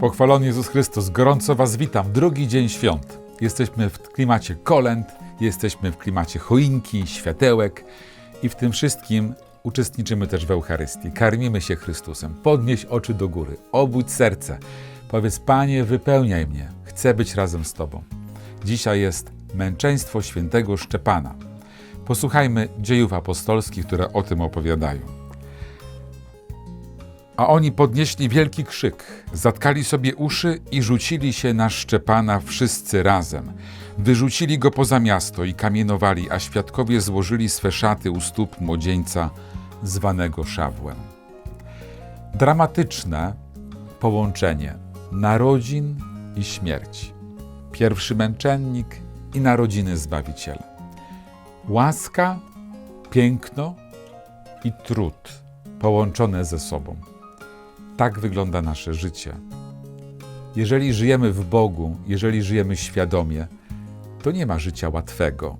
Pochwalony Jezus Chrystus, gorąco Was witam. Drugi dzień świąt. Jesteśmy w klimacie kolęd, jesteśmy w klimacie choinki, światełek i w tym wszystkim uczestniczymy też w Eucharystii. Karmimy się Chrystusem. Podnieś oczy do góry, obudź serce. Powiedz, Panie, wypełniaj mnie. Chcę być razem z Tobą. Dzisiaj jest męczeństwo świętego Szczepana. Posłuchajmy dziejów apostolskich, które o tym opowiadają. A oni podnieśli wielki krzyk, zatkali sobie uszy i rzucili się na Szczepana wszyscy razem. Wyrzucili go poza miasto i kamienowali, a świadkowie złożyli swe szaty u stóp młodzieńca zwanego Szawłem. Dramatyczne połączenie narodzin i śmierci. Pierwszy męczennik i narodziny Zbawiciela. Łaska, piękno i trud połączone ze sobą. Tak wygląda nasze życie. Jeżeli żyjemy w Bogu, jeżeli żyjemy świadomie, to nie ma życia łatwego.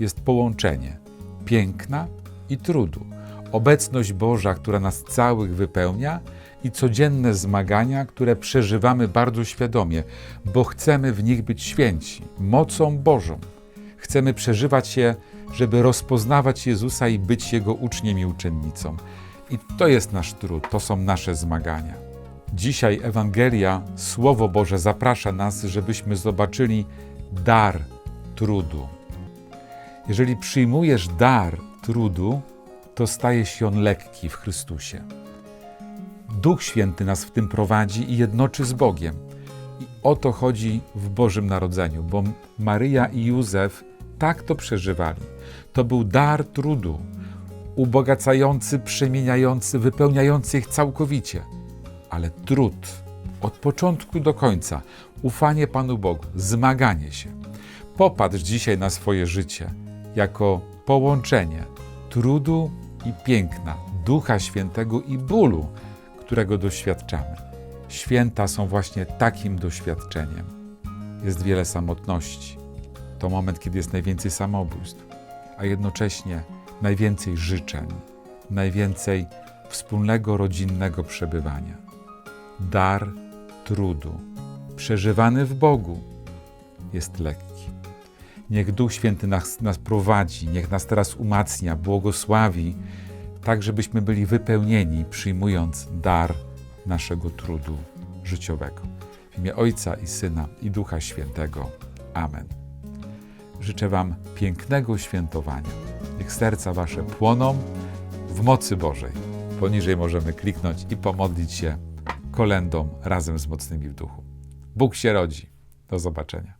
Jest połączenie piękna i trudu. Obecność Boża, która nas całych wypełnia i codzienne zmagania, które przeżywamy bardzo świadomie, bo chcemy w nich być święci, mocą Bożą. Chcemy przeżywać je, żeby rozpoznawać Jezusa i być Jego uczniem i uczennicą. I to jest nasz trud, to są nasze zmagania. Dzisiaj Ewangelia, Słowo Boże zaprasza nas, żebyśmy zobaczyli dar trudu. Jeżeli przyjmujesz dar trudu, to staje się on lekki w Chrystusie. Duch Święty nas w tym prowadzi i jednoczy z Bogiem. I o to chodzi w Bożym Narodzeniu, bo Maryja i Józef tak to przeżywali. To był dar trudu, ubogacający, przemieniający, wypełniający ich całkowicie. Ale trud od początku do końca, ufanie Panu Bogu, zmaganie się. Popatrz dzisiaj na swoje życie jako połączenie trudu i piękna, Ducha Świętego i bólu, którego doświadczamy. Święta są właśnie takim doświadczeniem. Jest wiele samotności. To moment, kiedy jest najwięcej samobójstw, a jednocześnie najwięcej życzeń, najwięcej wspólnego rodzinnego przebywania. Dar trudu, przeżywany w Bogu, jest lekki. Niech Duch Święty nas, nas prowadzi, niech nas teraz umacnia, błogosławi, tak żebyśmy byli wypełnieni, przyjmując dar naszego trudu życiowego. W imię Ojca i Syna i Ducha Świętego. Amen. Życzę Wam pięknego świętowania. Niech serca Wasze płoną w mocy Bożej. Poniżej możemy kliknąć i pomodlić się kolendą razem z mocnymi w duchu. Bóg się rodzi. Do zobaczenia.